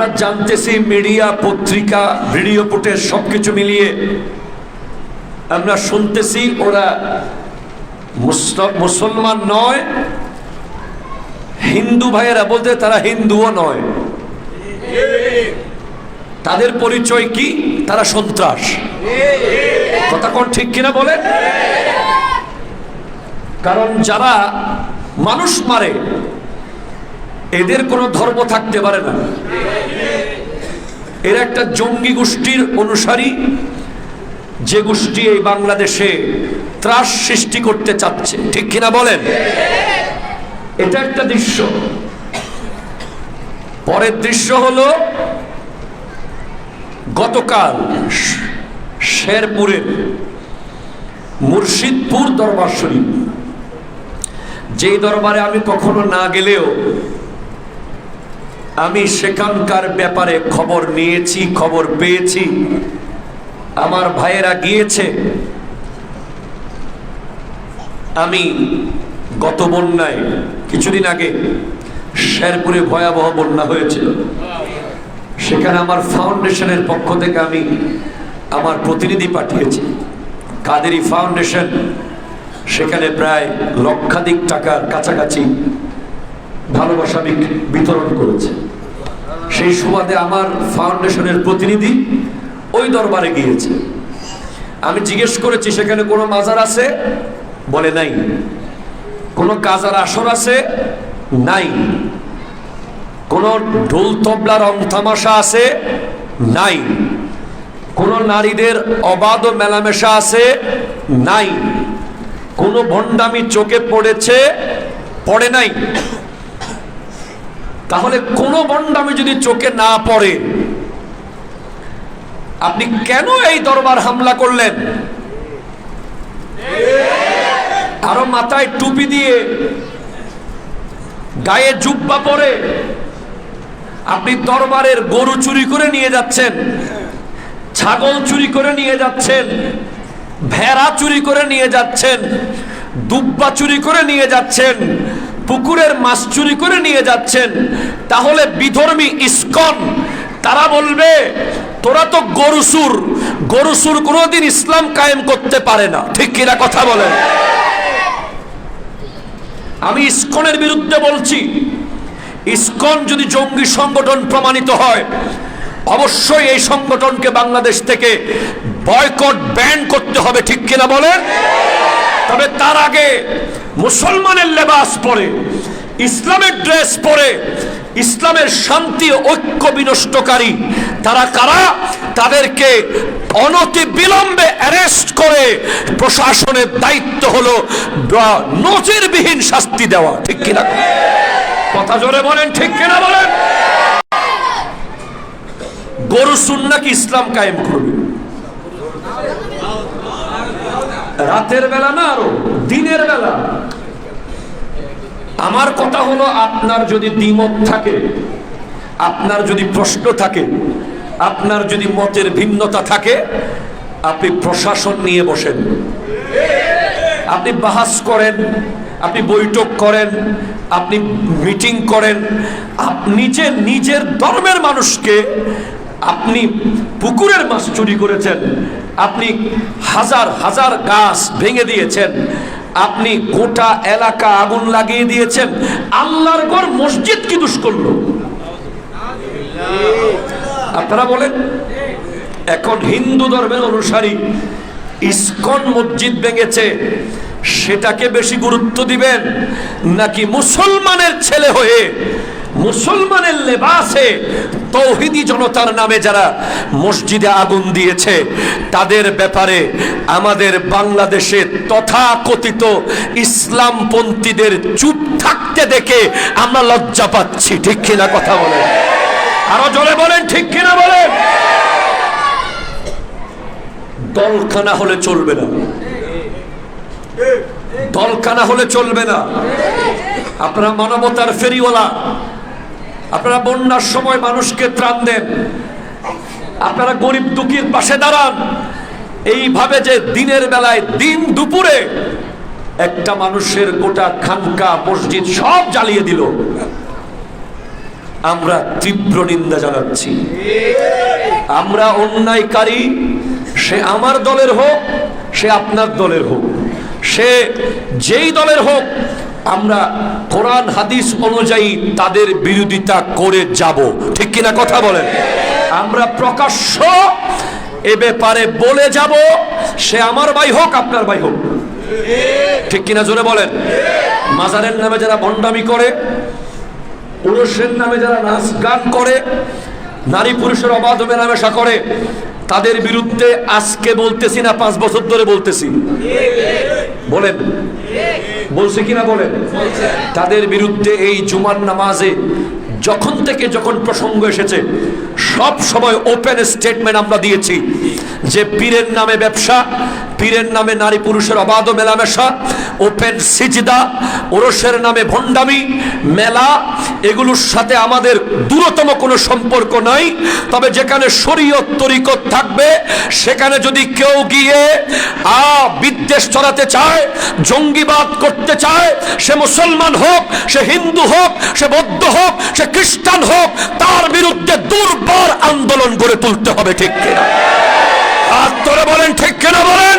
আমরা জানতেছি মিডিয়া, পত্রিকা, ভিডিও ফুটেজ সবকিছু মিলিয়ে আমরা শুনতেছি ওরা মুসলমান নয়, হিন্দু ভাইয়েরা বলতে তারা হিন্দুও নয়। তাদের পরিচয় কি? তারা সন্ত্রাস। কথা কোন ঠিক কিনা বলে কারণ যারা মানুষ মারে এদের কোনো ধর্ম থাকতে পারে না। এরা একটা জঙ্গি গোষ্ঠীর অনুসারী। যে গোষ্ঠী এই বাংলাদেশে ত্রাস সৃষ্টি করতে চাচ্ছে। ঠিক কিনা বলেন? এটা একটা দৃশ্য। পরের দৃশ্য হলো গতকাল শেরপুরের মুর্শিদপুর দরবার শরীফ। যেই দরবারে আমি কখনো না গেলেও আমি সেখানকার ব্যাপারে খবর নিয়েছি, খবর পেয়েছি। আমার ভাইয়েরা গিয়েছে। আমি গত বন্যায় কিছুদিন আগে শেরপুরে ভয়াবহ বন্যা হয়েছিল। সেখানে আমার ফাউন্ডেশনের পক্ষ থেকে আমি আমার প্রতিনিধি পাঠিয়েছি। কাদেরি ফাউন্ডেশন সেখানে প্রায় লক্ষাধিক টাকার কাছাকাছি ভালোবাসা বিতরণ করেছে। সেই সুবাদে আমার ফাউন্ডেশনের প্রতিনিধি ওই দরবারে গিয়েছে। আমি জিজ্ঞেস করেছি, সেখানে কোনো মাজার আছে? বলে, নাই। কোনো কাজার আসর আছে? নাই। কোন ঢোল তবলা, রং তামাশা আছে? নাই। কোন নারীদের অবাধ মেলামেশা আছে? নাই। কোন ভণ্ডামি চোখে পড়েছে? পড়ে নাই। তাহলে কোন ভণ্ডামি যদি চোখে না পড়ে, আপনি কেন এই দরবার হামলা করলেন? আরও মাথায় টুপি দিয়ে, গায়ে জুব্বা পরে আপনি দরবারের গরু চুরি করে নিয়ে যাচ্ছেন, ছাগল চুরি করে নিয়ে যাচ্ছেন, ভেড়া চুরি করে নিয়ে যাচ্ছেন, দুব্বা চুরি করে নিয়ে যাচ্ছেন পুকুরের মাছ চুরি করে নিয়ে যাচ্ছেন। তাহলে বিধর্মী ইস্কন, তারা বলবে, তোরা তো গরুসুর গরুসুর কোনোদিন ইসলাম কায়েম করতে পারে না। ঠিক কিনা কথা বলেন? আমি ইস্কনের বিরুদ্ধে বলছি, ইস্কন যদি জঙ্গি সংগঠন প্রমাণিত হয়, অবশ্যই এই সংগঠনকে বাংলাদেশ থেকে বয়কট ব্যান করতে হবে, ঠিক কিনা বলেন? তবে তার আগে মুসলমানের লেবাস পরে, ইসলামের ড্রেস পরে, ইসলামের শান্তি ঐক্য বিনষ্টকারী, তারা কারা? তাদেরকে অনতি বিলম্বে অ্যারেস্ট করে প্রশাসনের দায়িত্ব হলো নজিরবিহীন শাস্তি দেওয়া, ঠিক কিনা? কথা জোরে বলেন, ঠিক কিনা বলেন? গরু সুন্নাকি ইসলাম কায়েম করবে? রাতের বেলা না আরও? দিনের বেলা? আমার কথা হলো, আপনার যদি দ্বিমত থাকে, আপনার যদি প্রশ্ন থাকে, আপনার যদি মতের ভিন্নতা থাকে, আপনি প্রশাসন নিয়ে বসেন। আপনি বাহাস করেন, আপনি বৈঠক করেন, আপনি মিটিং করেন যে নিজের ধর্মের মানুষকে আপনি পুকুরের মাছ চুরি করেছেন, আপনি হাজার হাজার গাছ ভেঙে দিয়েছেন আপনি গোটা এলাকা আগুন লাগিয়ে দিয়েছেন। আল্লাহর ঘর মসজিদ কি দুষ আপনারা বলেন, এখন হিন্দু ধর্মের অনুসারী ইস্কন মসজিদ ভেঙেছে, সেটাকে বেশি গুরুত্ব দিবেন নাকি মুসলমানের ছেলে হয়ে মুসলমানের লেবাসে তৌহিদি জনতার নামে যারা মসজিদে আগুন দিয়েছে, তাদের ব্যাপারে আমাদের বাংলাদেশে তথাকথিত ইসলামপন্থীদের চুপ থাকতে দেখে আমরা লজ্জা পাচ্ছি। ঠিক কিনা কথা বলেন? আরও জোরে বলেন, ঠিক কিনা বলেন? দলখানা হলে চলবে না। দলখানা হলে চলবে না। আপনারা মানবতার ফেরিওয়ালা। আপনারা বন্যার সময় মানুষকে ত্রাণ দেন। আপনারা গরিব দুঃখীর পাশে দাঁড়ান। এইভাবে যে দিনের বেলায় দিন দুপুরে একটা মানুষের গোটা খানকা মসজিদ সব জ্বালিয়ে দিল। আমরা তীব্র নিন্দা জানাচ্ছি। আমরা অন্যায়কারী, সে আমার দলের হোক, সে আপনার দলের হোক। সে যেই দলের হোক আমরা কোরআন, হাদিস অনুযায়ী তাদের বিরোধিতা করে যাব। ঠিক কিনা কথা বলেন? আমরা প্রকাশ্য এ ব্যাপারে বলে যাব, সে আমার ভাই হোক, আপনার ভাই হোক। ঠিক কিনা জোরে বলেন? মাজারের নামে যারা ভণ্ডামি করে, পুরুষের নামে যারা নাচ গান করে নারী পুরুষের অবাধ মেলামেশা করে তাদের বিরুদ্ধে আজকে বলতেছি না, পাঁচ বছর ধরে বলতেছি। বলেন। বলছে কিনা বলেন? তাদের বিরুদ্ধে এই জুমার নামাজে যখন থেকে যখন প্রসঙ্গ এসেছে, সব সময় ওপেন স্টেটমেন্ট আমরা দিয়েছি। যে পীরের নামে ব্যবসা, পীরের নামে নারী পুরুষের অবাধ মেলামেশা, ওপেন সিজদা, ওরসের নামে ভণ্ডামি, মেলা, এগুলোর সাথে আমাদের দূরতম কোনো সম্পর্ক নাই। তবে যেখানে শরীয়ত তরিকত থাকবে, সেখানে যদি কেউ গিয়ে, আ, বিদ্বেষ ছড়াতে চায়, জঙ্গিবাদ করতে চায়, সে মুসলমান হোক, সে হিন্দু হোক, সে বৌদ্ধ হোক, সে খ্রিস্টান হোক, তার বিরুদ্ধে দুর্বার আন্দোলন গড়ে তুলতে হবে, ঠিক কিনা? আর তোরে বলেন, ঠিক কেনা বলেন?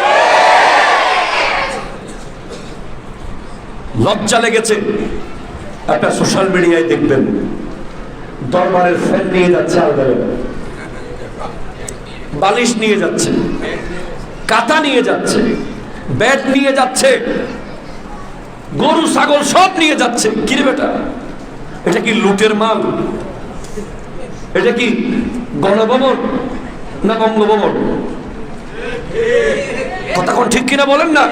লজ্জা লেগেছে। একটা সোশ্যাল মিডিয়ায় দেখবেন, দরবারের ফ্যান নিয়ে যাচ্ছে আলবেলা বালিশ নিয়ে যাচ্ছে কাতা নিয়ে যাচ্ছে ব্যাট নিয়ে যাচ্ছে, গরু, ছাগল সব নিয়ে যাচ্ছে। কিরে বেটা, এটা কি লুটের মাল? এটা কি গণভবন না বঙ্গভবন? কথা ঠিক কিনা বলেন না?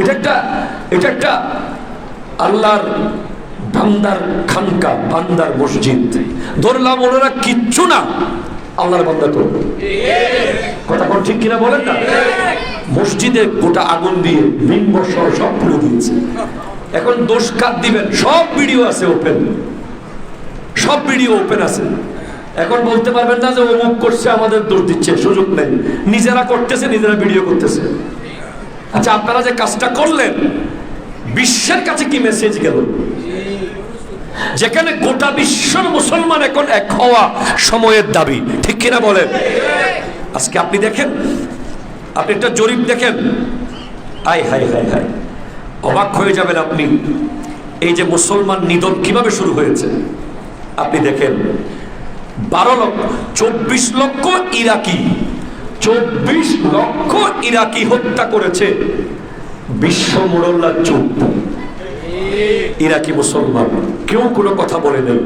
এটা একটা এটা একটা আল্লাহর বান্দার খানকা, বান্দার মসজিদ। ধরলাম ওনারা কিচ্ছু না, আল্লাহর বান্দা তো। কথা কোন ঠিক কিনা বলেন না? মসজিদে গোটা আগুন দিয়ে বিম্ব সহ সব পুড়ে দিয়েছে। এখন দোষ কাট দিবেন? সব ভিডিও আছে ওপেন সব ভিডিও ওপেন আছে। এখন বলতে পারবেন না যে অমুক করছে, আমাদের দোষ দিচ্ছে, সুযোগ নেই। নিজেরা করতেছে, নিজেরা ভিডিও করতেছে। আচ্ছা আপনারা যে কাজটা করলেন, বিশ্বের কাছে কি মেসেজ গেল? যেখানে গোটা বিশ্বর মুসলমান এখন এক হওয়া সময়ের দাবি, ঠিক কিনা বলেন? আজকে আপনি দেখেন, আপনি একটা জরিপ দেখেন। আই হাই হাই হাই অবাক হয়ে যাবেন আপনি। এই যে মুসলমান নিধন কীভাবে শুরু হয়েছে? আপনি দেখেন বারো লক্ষ, চব্বিশ লক্ষ ইরাকি। চব্বিশ লক্ষ ইরাকি হত্যা করেছে বিশ্ব মোড়ল্লা চুপ। ইরাকি মুসলমান, কেউ কোনো কথা বলে নেই।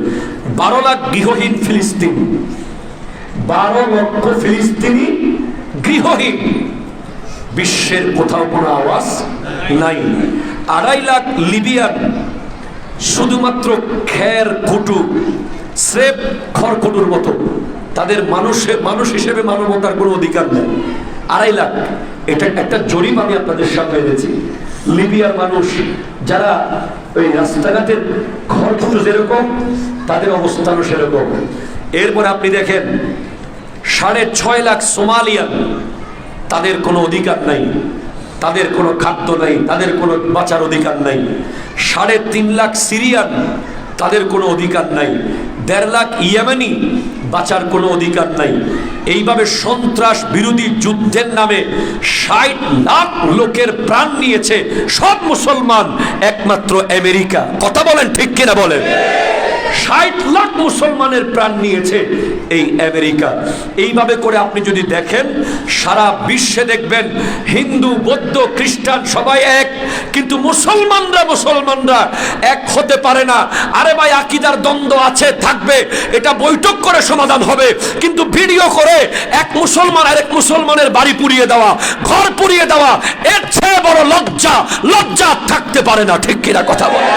বারো লাখ গৃহহীন ফিলিস্তিন। বারো লক্ষ ফিলিস্তিনি গৃহহীন। বিশ্বের কোথাও কোনো আওয়াজ নাই। আড়াই লাখ লিবিয়ান, শুধুমাত্র খের কুটু স্রেফ খড়কুটুর মতো। তাদের মানুষে মানুষ হিসেবে মানবতার কোনো অধিকার নেই। আড়াই লাখ। এটা একটা জরিপ আমি আপনাদের সামনে এনেছি। লিবিয়ার মানুষ, যারা ওই রাস্তাঘাটের খড়কুটো যেরকম, তাদের অবস্থানও সেরকম। এরপর আপনি দেখেন, সাড়ে ছয় লাখ সোমালিয়ান, তাদের কোনো অধিকার নাই। তাদের কোনো খাদ্য নাই, তাদের কোনো বাঁচার অধিকার নাই। সাড়ে তিন লাখ সিরিয়ান, তাদের কোনো অধিকার নাই। দেড় লাখ ইয়েমেনি বাঁচার কোনো অধিকার নাই। এইভাবে সন্ত্রাস বিরোধী যুদ্ধের নামে ষাট লাখ লোকের প্রাণ নিয়েছে সব মুসলমান, একমাত্র আমেরিকা। কথা বলেন ঠিক কিনা বলেন? ষাট লাখ মুসলমানের প্রাণ নিয়েছে এই আমেরিকা। এইভাবে করে আপনি যদি দেখেন, সারা বিশ্বে দেখবেন, হিন্দু, বৌদ্ধ, খ্রিস্টান সবাই এক, কিন্তু মুসলমানরা মুসলমানরা এক হতে পারে না। আরে ভাই, আকিদার দ্বন্দ্ব আছে, থাকবে, এটা বৈঠক করে সমাধান হবে, কিন্তু ভিডিও করে এক মুসলমান আর এক মুসলমানের বাড়ি পুড়িয়ে দেওয়া, ঘর পুড়িয়ে দেওয়া, এর চেয়ে বড় লজ্জা লজ্জা থাকতে পারে না, ঠিক কিনা কথা বলে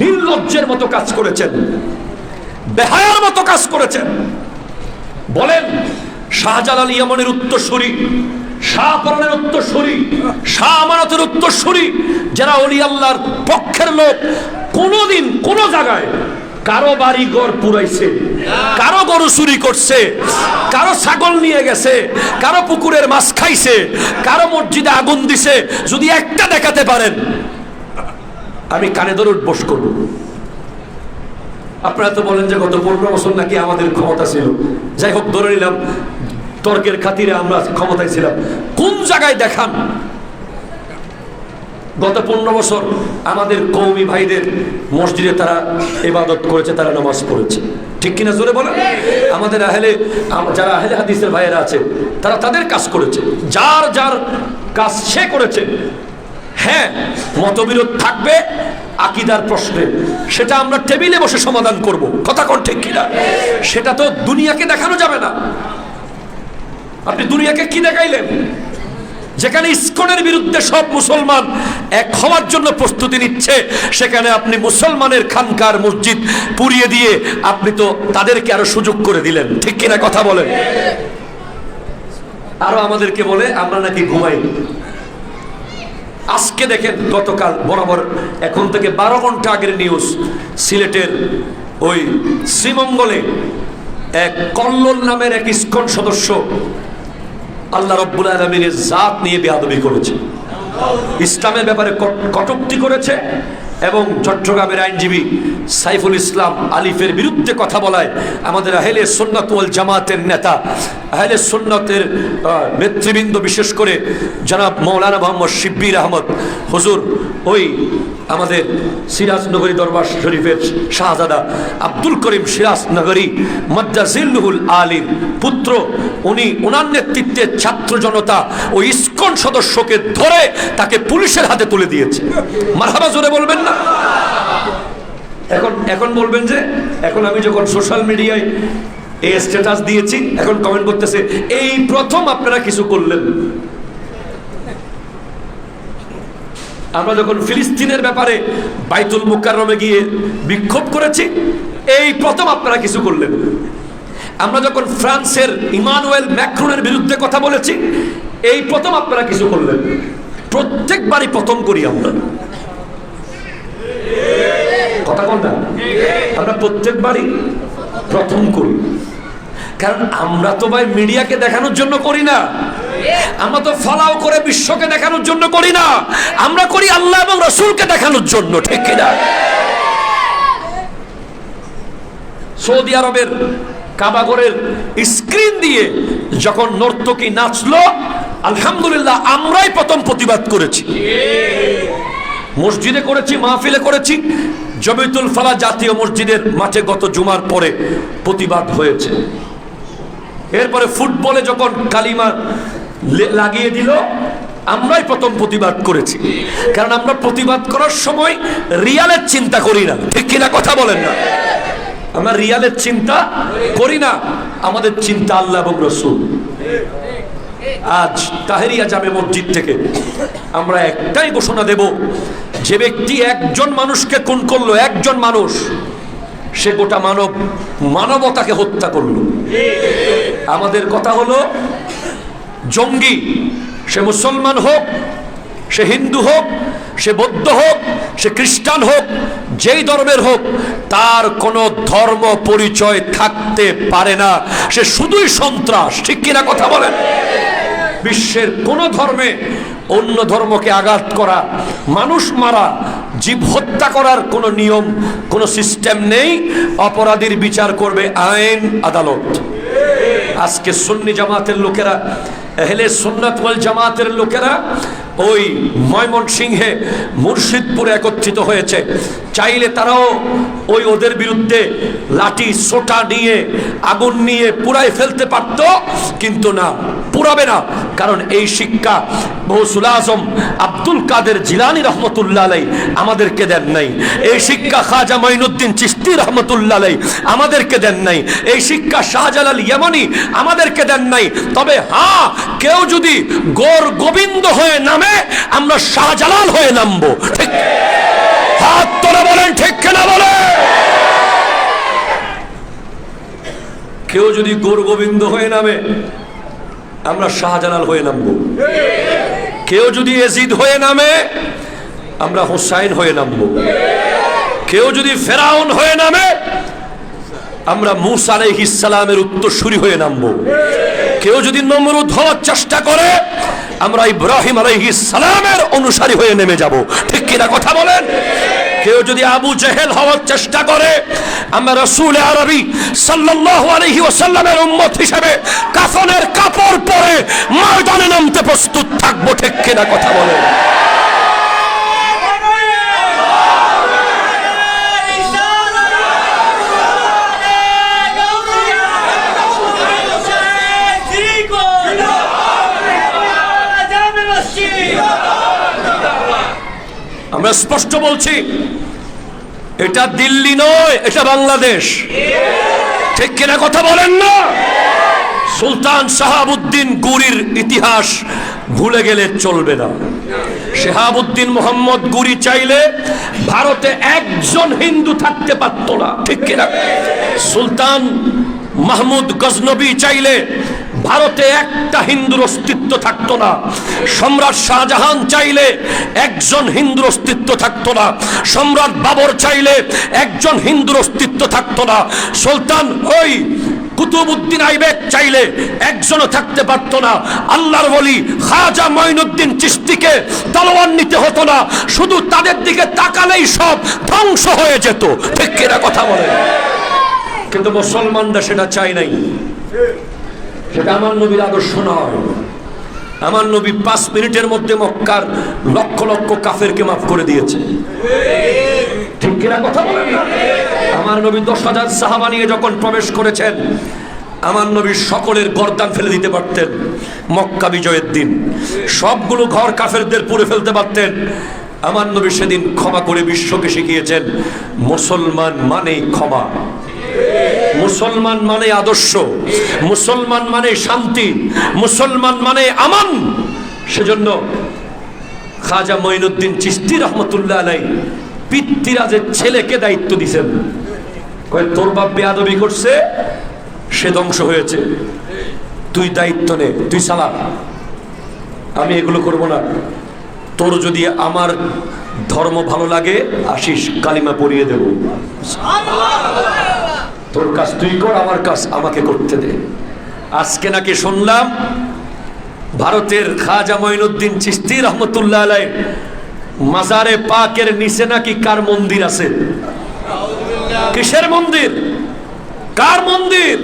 নির্লজ্জের মতো কাজ করেছেন। বেহায়ার মতো কাজ করেছেন। বলেন, শাহজালাল ইয়ামনের উত্তরসূরি শাহপরণের উত্তরসূরি, শাহ আমানতের উত্তরসূরি, যারা অলি আল্লাহর পক্ষের লোক, কোনোদিন কোন জায়গায় কারও বাড়ি ঘর পুরাইছে, কারও গরু চুরি করছে, কারও ছাগল নিয়ে গেছে, কারও পুকুরের মাছ খাইছে, কারও মসজিদে আগুন দিছে। যদি একটা দেখাতে পারেন আমি কানে ধরে উঠবোস করব। আপনারা তো বলেন যে গত পনেরো বছর নাকি আমাদের ক্ষমতা ছিল। যাই হোক, ধরে নিলাম, তর্কের খাতিরে আমরা ক্ষমতায় ছিলাম। কোন জায়গায় দেখান? গত পনেরো বছর আমাদের কৌমি ভাইদের মসজিদে তারা ইবাদত করেছে, তারা নামাজ পড়েছে। ঠিক কিনা জোরে বলেন? আমাদের আহলে যারা আহলে হাদিসের ভাইয়েরা আছে, তারা তাদের কাজ করেছে। যার যার কাজ সে করেছে হ্যাঁ মতবিরোধ থাকবে, আকিদার প্রশ্নে। সেটা আমরা টেবিলে বসে সমাধান করব। কথা কোন ঠিক কিনা? সেটা তো দুনিয়াকে দেখানো যাবে না। আপনি দুনিয়াকে কি দেখাইলেন? যেখানে ইস্কনের বিরুদ্ধে সব মুসলমান এক হওয়ার জন্য প্রস্তুতি নিচ্ছে, সেখানে আপনি মুসলমানের খানকার মসজিদ পুড়িয়ে দিয়ে আপনি তো তাদেরকে আরও সুযোগ করে দিলেন। ঠিক কিনা কথা বলেন? আরও আমাদেরকে বলে, আমরা নাকি ঘুমাই আজকে দেখেন গতকাল বরাবর এখন থেকে বারো ঘণ্টা আগের নিউজ সিলেটের ওই শ্রীমঙ্গলে এক কল্লোল নামের এক ইস্কন সদস্য আল্লাহ রব্বুল আলমিনের জাত নিয়ে বেয়াদবি করেছে। ইসলামের ব্যাপারে কটুক্তি করেছে। এবং চট্টগ্রামের আইনজীবী সাইফুল ইসলাম আলিফের বিরুদ্ধে কথা বলায় আমাদের আহেলে সুন্নত ওয়াল জামাতের নেতা, আহেলে সন্ন্যতের নেতৃবৃন্দ বিশেষ করে জনাব মৌলানা মোহাম্মদ শিব্বির আহমদ। হুজুর, ওই আমাদের সিরাজনগরী দরবার শরীফের শাহজাদা আব্দুল করিম সিরাজনগরী মজ্জাজিল্লুহুল আলীর পুত্র, উনি ওনার নেতৃত্বে ছাত্র জনতা ও ইস্কন সদস্যকে ধরে তাকে পুলিশের হাতে তুলে দিয়েছে। মারহাবা জোরে বলবেন না? এখন এখন বলবেন যে, এখন আমি যখন সোশ্যাল মিডিয়ায় এই স্ট্যাটাস দিয়েছি, এখন কমেন্ট করতেছে, এই প্রথম আপনারা কিছু করলেন। আমরা যখন ফিলিস্তিনের ব্যাপারে বাইতুল মুকাররমে গিয়ে বিক্ষোভ করেছি, এই প্রথম আপনারা কিছু করলেন। আমরা যখন ফ্রান্সের ইমানুয়েল ম্যাক্রনের বিরুদ্ধে কথা বলেছি, এই প্রথম আপনারা কিছু করলেন। প্রত্যেকবারই প্রথম করি আমরা। কথা কোন না? আমরা প্রত্যেকবারই প্রথম করি। কারণ আমরা তো ভাই মিডিয়াকে দেখানোর জন্য করি না। আমরা তো ফলাও করে বিশ্বকে দেখানোর জন্য করি না। আমরা করি আল্লাহ এবং রসুলকে দেখানোর জন্য ঠিক কিনা? সৌদি আরবের কাবাগরের স্ক্রিন দিয়ে যখন নর্তকী নাচলো আলহামদুলিল্লাহ আমরাই প্রথম প্রতিবাদ করেছি। মসজিদে করেছি মাহফিলে করেছি। জমিতুল ফালা জাতীয় মসজিদের মাঠে গত জুমার পরে প্রতিবাদ হয়েছে। এরপরে ফুটবলে যখন কালিমা লাগিয়ে দিল। আমরাই প্রথম প্রতিবাদ করেছি। কারণ আমরা প্রতিবাদ করার সময় রিয়ালের চিন্তা করি না। ঠিক কিনা কথা বলেন না? আমরা রিয়ালের চিন্তা করি না। আমাদের চিন্তা আল্লাহ এবং রসুল। আজ তাহেরিয়া যাবে মসজিদ থেকে আমরা একটাই ঘোষণা দেব, যে ব্যক্তি একজন মানুষকে খুন করল, একজন মানুষ, সে গোটা মানব মানবতাকে হত্যা করল। আমাদের কথা হলো জঙ্গি। সে মুসলমান হোক, সে হিন্দু হোক, সে বৌদ্ধ হোক, সে খ্রিস্টান হোক, যেই ধর্মের হোক, তার কোনো ধর্ম পরিচয় থাকতে পারে না। সে শুধুই সন্ত্রাস। ঠিক কিনা কথা বলেন? বিশ্বের কোন ধর্মে অন্য ধর্মকে আঘাত করা, মানুষ মারা, জীব হত্যা করার কোনো নিয়ম, কোনো সিস্টেম নেই, অপরাধীর বিচার করবে আইন আদালত। আজকে সুন্নি জামাতের লোকেরা এহলে সুন্নাত ওয়াল জামাতের লোকেরা ওই ময়মনসিংহে মুর্শিদপুরে একত্রিত হয়েছে। চাইলে তারাও ওই ওদের বিরুদ্ধে লাঠি, সোটা নিয়ে, আগুন নিয়ে পুরাই ফেলতে পারত, কিন্তু না পুরাবে না। কারণ এই শিক্ষা বৌসুল আজম আব্দুল কাদের জিলানি রহমতুল্লাহ আলাই আমাদেরকে দেন নাই। এই শিক্ষা খাজা মাইনুদ্দিন চিস্তি রহমতুল্লাহ আলাই আমাদেরকে দেন নাই। এই শিক্ষা শাহজালাল ইয়ামানি আমাদেরকে দেন নাই। তবে হ্যাঁ কেউ যদি গোর গোবিন্দ হয়ে নামে, আমরা শাহজালাল হয়ে নামবো। ঠিক। হাত তোলা বলেন, ঠিক কেনা বলে? কেউ যদি গোর গোবিন্দ হয়ে নামে, আমরা শাহজালাল হয়ে নামবো। কেউ যদি এজিদ হয়ে নামে, আমরা হোসাইন হয়ে নামবো। কেউ যদি ফেরাউন হয়ে নামে, আমরা মুসা আলাইহিস সালামের উত্তরসূরি হয়ে নামবো। কেউ যদি নমরুদ হওয়ার চেষ্টা করে, আমরা ইব্রাহিম আলাইহিস সালামের অনুসারী হয়ে নেমে যাব। ঠিক কিনা কথা বলেন? কেউ যদি আবু জেহেল হওয়ার চেষ্টা করে, আমরা রসুল আরবি সাল্লাহ আলহি ওসাল্লামের উম্মত হিসেবে কাফনের কাপড় পরে ময়দানে নামতে প্রস্তুত থাকব, ঠিক কিনা কথা বলে আমরা স্পষ্ট বলছি, এটা দিল্লি নয়, এটা বাংলাদেশ। ঠিক কিনা কথা বলেন না? সুলতান শাহাবুদ্দিন গুরির ইতিহাস ভুলে গেলে চলবে না। শেহাবুদ্দিন মোহাম্মদ গুরি চাইলে ভারতে একজন হিন্দু থাকতে পারত না। ঠিক কিনা? সুলতান মাহমুদ গজনবী চাইলে ভারতে একটা হিন্দুর অস্তিত্ব থাকতো না। সম্রাট শাহজাহান চাইলে একজন হিন্দুর অস্তিত্ব থাকতো না। সম্রাট বাবর চাইলে একজন হিন্দুর অস্তিত্ব থাকতো না। সুলতান ওই কুতুবুদ্দিন আইবেক চাইলে একজনও থাকতে পারতো না। আল্লাহর বলি খাজা মঈনুদ্দিন চিস্তিকে তলোয়ার নিতে হতো না। শুধু তাদের দিকে তাকালেই সব ধ্বংস হয়ে যেত। ঠিক কথা বলে? কিন্তু মুসলমানরা সেটা চাই নাই। সেটা আমার নবীর আদর্শ নয়। আমার নবী পাঁচ মিনিটের মধ্যে মক্কার লক্ষ লক্ষ কাফেরকে মাফ করে দিয়েছে। ঠিক কিনা কথা বলেন আমার নবী দশ হাজার সাহাবা নিয়ে যখন প্রবেশ করেছেন, আমার নবী সকলের গরদান ফেলে দিতে পারতেন মক্কা বিজয়ের দিন। সবগুলো ঘর কাফেরদের পুড়ে ফেলতে পারতেন। আমার নবী সেদিন ক্ষমা করে বিশ্বকে শিখিয়েছেন, মুসলমান মানেই ক্ষমা। মুসলমান মানে আদর্শ, মুসলমান মানে শান্তি, মুসলমান মানে আমান। সেজন্য খাজা মঈনুদ্দিন চিস্তি রহমতুল্লাহ আলাই পিতৃরাজের ছেলেকে দায়িত্ব দিছেন। তোর বাপ বেয়াদবি করছে, সে ধ্বংস হয়েছে। তুই দায়িত্ব নে, তুই চালা আমি এগুলো করব না। তোর যদি আমার ধর্ম ভালো লাগে, আসিস কালিমা পরিয়ে দেব। তোর কাজ তুই কর, আমার কাজ আমাকে করতে দে। আজকে নাকি শুনলাম ভারতের খাজা মঈনুদ্দিন চিস্তি রহমতুল্লাহ আলাই মাজারে পাকের নিচে নাকি কার মন্দির আছে? কিসের মন্দির? কার মন্দির?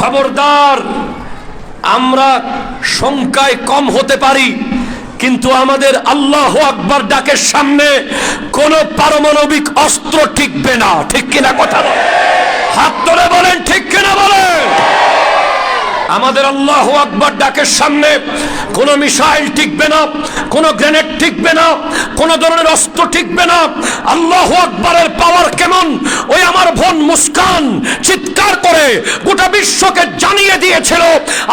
খবরদার, আমরা সংখ্যায় কম হতে পারি, কিন্তু আমাদের আল্লাহ আকবার ডাকের সামনে কোন পারমাণবিক অস্ত্র টিকবে না। ঠিক কিনা কথা? হাত ধরে বলেন ঠিক কিনা বলেন? আমাদের আল্লাহ আকবর ডাকের সামনে কোনো মিসাইল টিকবে না, কোনো গ্রেনেড টিকবে না, কোনো ধরনের অস্ত্র টিকবে না। আল্লাহ আকবরের পাওয়ার কেমন? ওই আমার বোন মুস্কান চিৎকার করে গোটা বিশ্বকে জানিয়ে দিয়েছিল,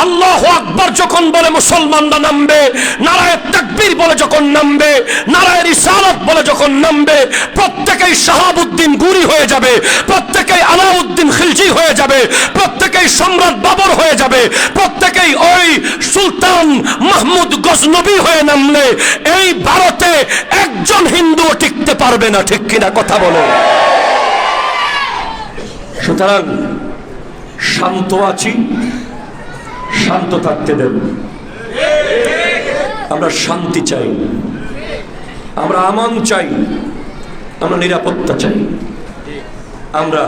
আল্লাহ আকবর যখন বলে মুসলমানরা নামবে নারায়ের তাকবীর বলে যখন নামবে নারায়ের ইসালত বলে যখন নামবে, প্রত্যেকেই শাহাবুদ্দিন গুরি হয়ে যাবে, প্রত্যেকেই আলাউদ্দিন খিলজি হয়ে যাবে, প্রত্যেকেই সম্রাট বাবর হয়ে যাবে প্রত্যেকেই ওই সুলতান মাহমুদ গজনবী হয়ে নামলে এই ভারতে একজন হিন্দু টিকতে পারবে না, ঠিক কিনা কথা বলো। সুতরাং শান্ত আছি, শান্ত থাকতে দেব। আমরা শান্তি চাই, আমরা আমান চাই, আমরা নিরাপত্তা চাই। আমরা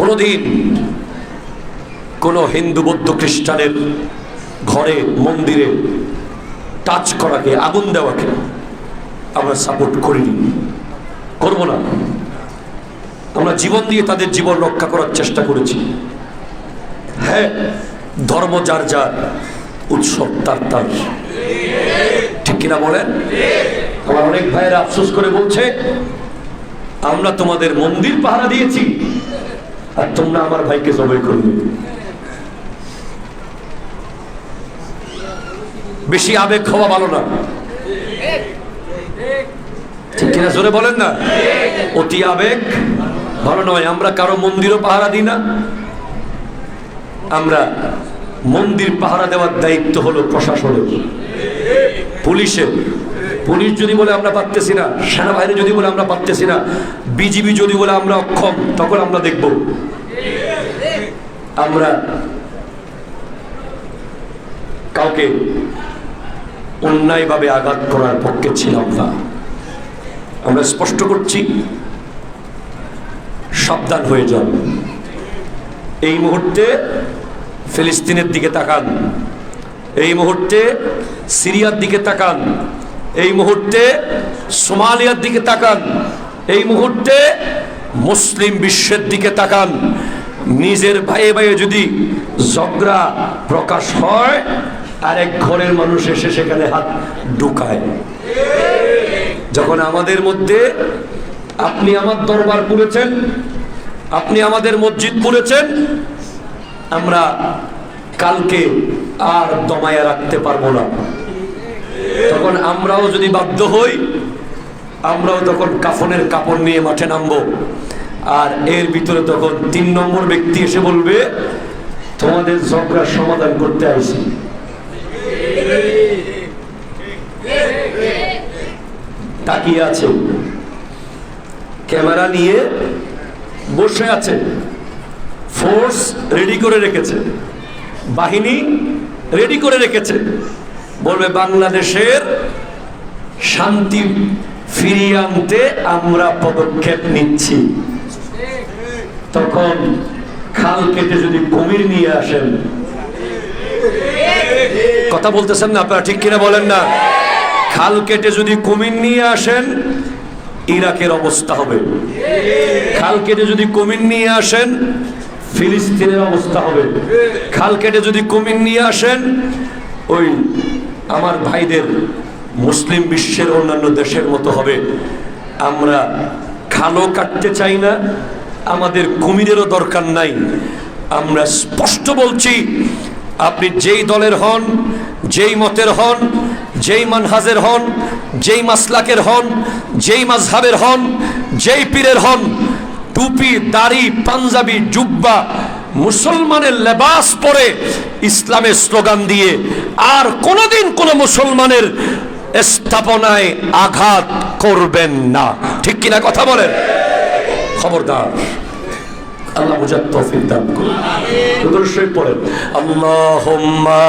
কোনোদিন কোনো হিন্দু, বৌদ্ধ, খ্রিস্টানের ঘরে, মন্দিরে টাচ করাকে, আগুন দেওয়াকে আমরা সাপোর্ট করিনি। করব না। আমরা জীবন দিয়ে তাদের জীবন রক্ষা করার চেষ্টা করেছি। হ্যাঁ ধর্ম যার যার উৎসব তার তার। ঠিক কিনা বলেন? আমার অনেক ভাইয়েরা আফসোস করে বলছে, আমরা তোমাদের মন্দির পাহারা দিয়েছি আর তোমরা আমার ভাইকে জবাই করবে বেশি আবেগ হওয়া ভালো না। ঠিক কিনা জোরে বলেন না? অতি আবেগ ভালো নয়। আমরা কারও মন্দিরও পাহারা দিই না। আমরা মন্দির পাহারা দেওয়ার দায়িত্ব হলো প্রশাসনের। পুলিশের। পুলিশ যদি বলে আমরা পারতেছি না, সেনাবাহিনী যদি বলে আমরা পারতেছি না, বিজিবি যদি বলে আমরা অক্ষম, তখন আমরা দেখব। আমরা কাউকে অন্যায়ভাবে আঘাত করার পক্ষে ছিলাম না। আমরা স্পষ্ট করছি, সাবধান হয়ে যান। এই মুহূর্তে ফিলিস্তিনের দিকে তাকান। এই মুহূর্তে সিরিয়ার দিকে তাকান। এই মুহূর্তে সোমালিয়ার দিকে তাকান। এই মুহূর্তে মুসলিম বিশ্বের দিকে তাকান। নিজের ভাইয়ে ভাইয়ে যদি ঝগড়া প্রকাশ হয় আর এক ঘরের মানুষ এসে সেখানে হাত ঢুকায়। যখন আমাদের মধ্যে আপনি আমার দরবার পুড়েছেন আপনি আমাদের মসজিদ পুড়েছেন আমরা কালকে আর দমায়া রাখতে পারব না। তখন আমরাও যদি বাধ্য হই, আমরাও তখন কাফনের কাপড় নিয়ে মাঠে নামবো। আর এর ভিতরে তখন তিন নম্বর ব্যক্তি এসে বলবে, তোমাদের ঝগড়ার সমাধান করতে আসি তাকিয়ে আছে। ক্যামেরা নিয়ে বসে আছে। ফোর্স রেডি করে রেখেছে। বাহিনী রেডি করে রেখেছে। বলবে, বাংলাদেশের শান্তি ফিরিয়ে আনতে আমরা পদক্ষেপ নিচ্ছি। তখন খাল কেটে যদি কুমির নিয়ে আসেন কথা বলতেছেন না, আপনারা ঠিক কিনা বলেন না? খাল কেটে যদি কুমির নিয়ে আসেন, ইরাকের অবস্থা হবে। খাল কেটে যদি কুমির নিয়ে আসেন, ফিলিস্তিনের অবস্থা হবে। খাল কেটে যদি কুমির নিয়ে আসেন, ওই আমার ভাইদের মুসলিম বিশ্বের অন্যান্য দেশের মতো হবে। আমরা খালও কাটতে চাই না, আমাদের কুমিরেরও দরকার নাই। আমরা স্পষ্ট বলছি আপনি যেই দলের হন, যেই মতের হন, যেই মানহাজের হন, যেই মাসলাকের হন, যেই মাঝহাবের হন, যেই পীরের হন, টুপি, দাড়ি, পাঞ্জাবি, জুব্বা, মুসলমানের লেবাস পরে ইসলামের স্লোগান দিয়ে আর কোনোদিন কোনো মুসলমানের স্থাপনায় আঘাত করবেন না। ঠিক কিনা কথা বলেন? খবরদার। আল্লাহ বুঝার তৌফিক দান করুন। পড়েন। আল্লাহুম্মা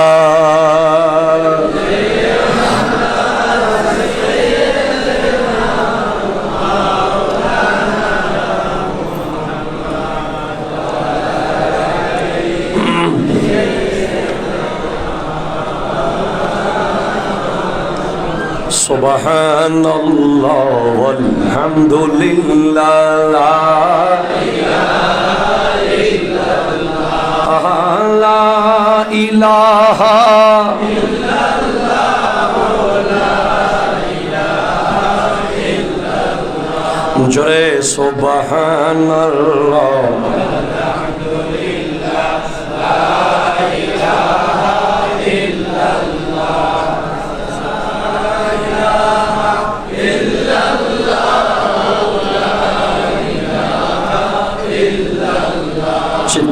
سبحان الله والحمد لله لا إله إلا الله جرے سبحان اللہ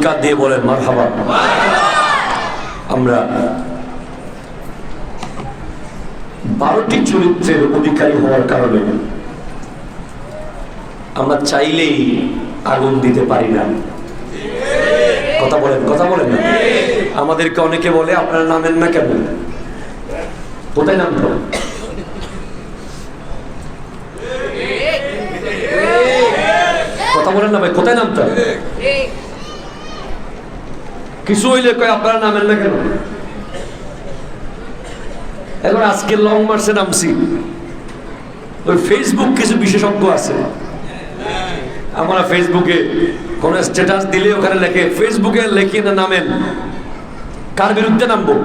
চিৎকার দিয়ে বলেন মার আমরা বারোটি চরিত্রের অধিকারী হওয়ার কারণে আমরা চাইলেই আগুন দিতে পারি না। কথা বলেন কথা বলেন না। আমাদেরকে অনেকে বলে, আপনারা নামেন না কেন? কোথায় নাম কথা বলেন না ভাই, কোথায় নামতে হবে? কিছু হইলে কয়, আপনারা নামেন না কেন? এখন আজকে লং মার্চে নামছি। ওই ফেসবুক কিছু বিশেষজ্ঞ আছে। আমরা ফেসবুকে কোন স্ট্যাটাস দিলে ওখানে লেখে ফেসবুকে লেখে না নামেন। কার বিরুদ্ধে নামবো?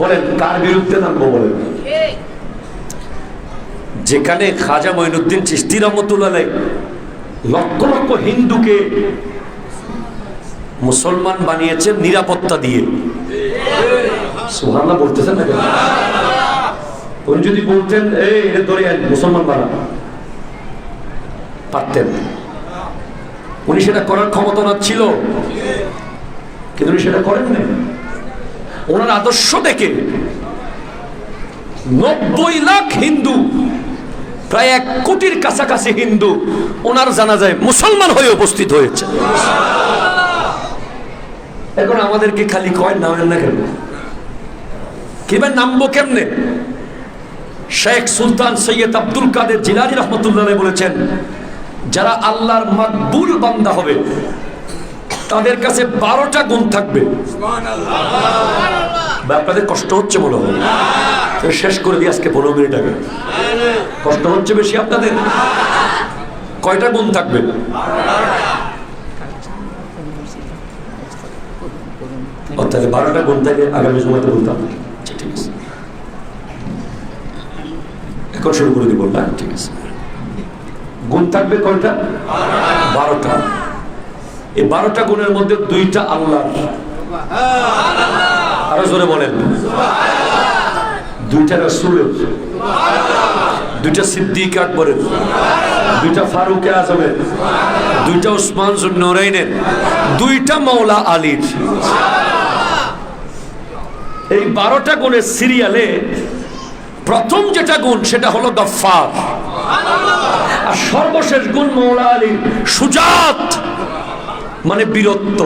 বলেন, কার বিরুদ্ধে নামবো বলেন? যেখানে খাজা মঈনুদ্দিন চিস্তি রহমতুল্লাহ লক্ষ লক্ষ হিন্দুকে মুসলমান বানিয়েছেন নিরাপত্তা দিয়ে। সুবহানাল্লাহ বলতেছেন না উনি যদি বলতেন, এই এটা ধরে মুসলমান বানা পারতেন। উনি সেটা করার ক্ষমতা ওনার ছিল। কিন্তু সেটা করেন না ওনার আদর্শ দেখে নব্বই লাখ হিন্দু, প্রায় এক কোটির কাছাকাছি হিন্দু ওনার জানা যায় মুসলমান হয়ে উপস্থিত হয়েছে। এখন আমাদেরকে খালি কয় নামেন না কেন? কিংবা নামবো কেমনে? শেখ সুলতান সৈয়দ আব্দুল কাদের জিলানি রহমতুল্লাহ বলেছেন যারা আল্লাহর মাকবুল বান্দা হবে তাদের কাছে বারোটা গুণ থাকবে। আপনাদের কষ্ট হচ্ছে মনে হয়। শেষ করে দিই আজকে পনেরো মিনিট আগে। কষ্ট হচ্ছে বেশি আপনাদের? কয়টা গুণ থাকবে? তাহলে বারোটা গুণ থাকে আগামী সময়তে বলতাম আচ্ছা, ঠিক আছে এখন শুরু করে দিব না ঠিক আছে গুণ থাকবে কয়টা বারোটা এই বারোটা গুণের মধ্যে দুইটা আল্লাহ আরও জোরে বলেন দুইটা রসুলের দুইটা সিদ্দিক আকবরের দুইটা ফারুক আজমের দুইটা উসমান নৌরাইনের দুইটা মৌলা আলীর এই বারোটা গুণের সিরিয়ালে প্রথম যেটা গুণ, সেটা হলো গফার আর সর্বশেষ গুণ মৌলা আলী সুজাত মানে বীরত্ব।